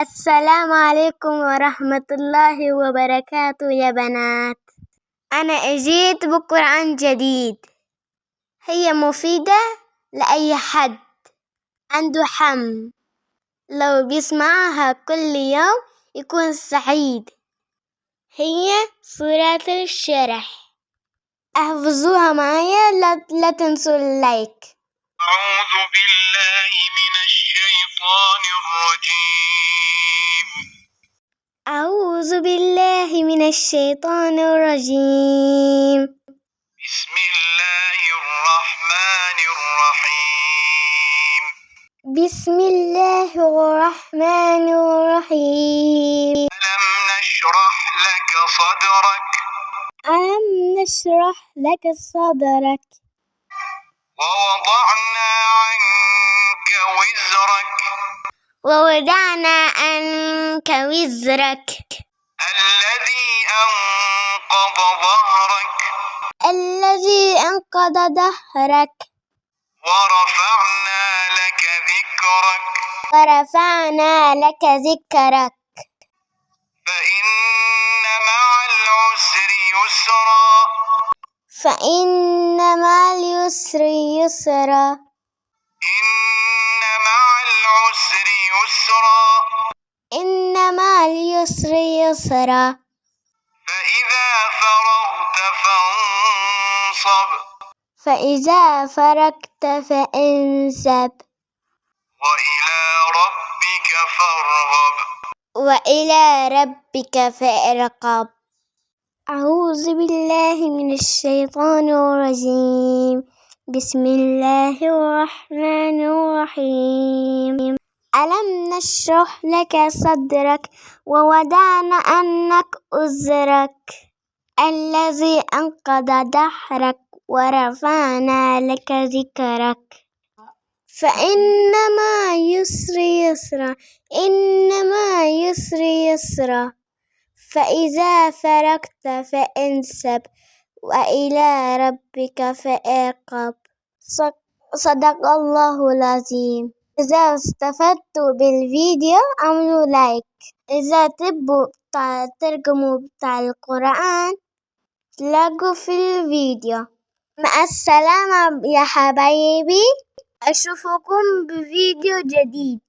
السلام عليكم ورحمة الله وبركاته يا بنات. أنا أجيت بقرآن جديد. هي مفيدة لأي حد. عنده حم. لو بيسمعها كل يوم يكون سعيد. هي سورة الشرح. أحفظوها معايا لا, لا تنسوا اللايك. أعوذ بالله من الشيطان الرجيم. أعوذ بالله من الشيطان الرجيم. بسم الله الرحمن الرحيم. بسم الله الرحمن الرحيم. ألم نشرح لك صدرك؟ ألم نشرح لك صدرك؟ ووضعنا عنك وزرك ووضعنا عنك وزرك. الذي أنقض ظهرك. الذي أنقض ظهرك. ورفعنا لك ذكرك. ورفعنا لك ذكرك. فإن مع العسر يسرا. فإن مع اليسر يسرا. مع اليسر يسرا. فإذا فرغت فانصب. فإذا فرغت فانسب. وإلى ربك فارغب. وإلى ربك فارقب أعوذ بالله من الشيطان الرجيم. بسم الله الرحمن الرحيم. ألم نشرح لك صدرك ووضعنا عنك أزرك؟ الذي أنقض ظهرك ورفعنا لك ذكرك. فإن مع يسر يسرا إن مع يسر يسرا. فإذا فرغت فانسب وإلى ربك فارقب صدق الله العظيم. إذا استفدتوا بالفيديو اعملوا لايك إذا تبوا ترجموا بتاع القرآن تلاقوا في الفيديو. مع السلامة يا حبايبي. أشوفكم بفيديو جديد.